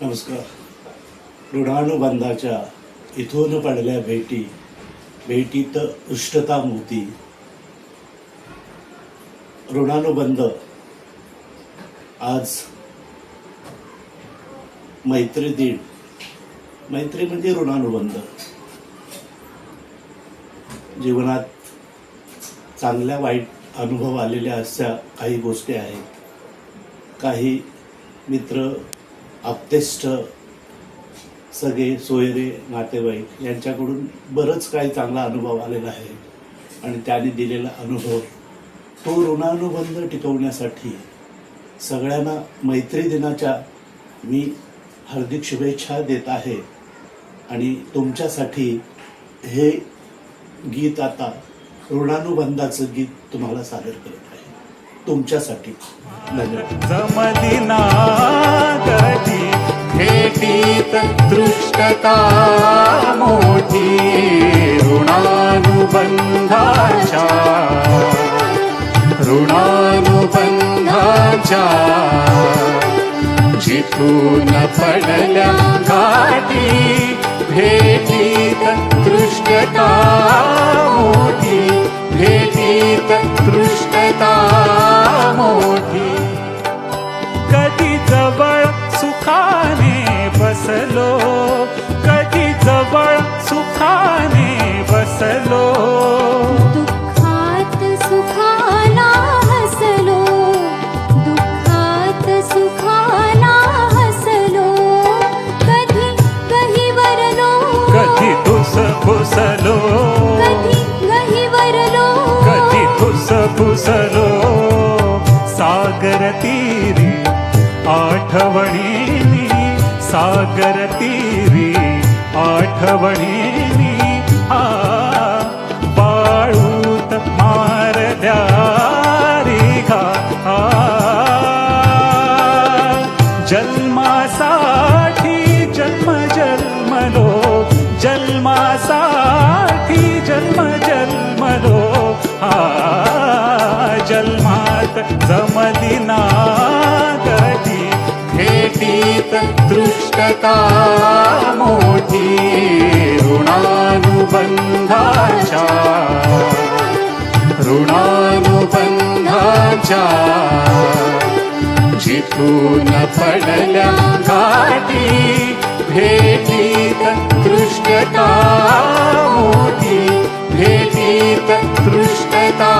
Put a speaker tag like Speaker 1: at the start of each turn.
Speaker 1: नमस्कार. ऋणानुबंधाच्या इथून पडल्या भेटी भेटीत उष्टता मोती ऋणानुबंध आज मैत्री दिन. मैत्री म्हणजे ऋणानुबंध जीवनात चांगल्या वाईट अनुभव आलेल्या अशा काही गोष्टी आहेत. काही मित्र आप्तेष्ट सगळे सोयरे नातेवाईक यांच्याकडून बरंच काही चांगला अनुभव आलेला आहे. आणि त्याने दिलेला अनुभव तो ऋणानुबंध टिकवण्यासाठी सगळ्यांना मैत्री दिनाच्या मी हार्दिक शुभेच्छा देत आहे. आणि तुमच्यासाठी हे गीत आता ऋणानुबंधाचं गीत तुम्हाला सादर करत आहे. तुमच्यासाठी. धन्यवाद.
Speaker 2: दृष्टता मोठी ऋणानुबंधाच्या. ऋणानुबंधाच्या. जिथून पडल्या घाटी भेटीत दृष्टता मोठी. भेटीत दृष्टता मोठी.
Speaker 3: कधी जवळ सुखाने सागर तीरी आठवणीनी सागर तीरी आठवणीनी आ बाळूत मार द्यारी घा जन्मासाठी जन्म जन्मलो जन्मासाठी जन्म जन्मलो आ जन्मात जमदिना
Speaker 2: दृष्टता मोठी ऋणानुबंधाच्या ऋणानुबंधाच्या जिथून पडल्या घाटी भेटीत दृष्टता मोठी भेटीत दृष्टता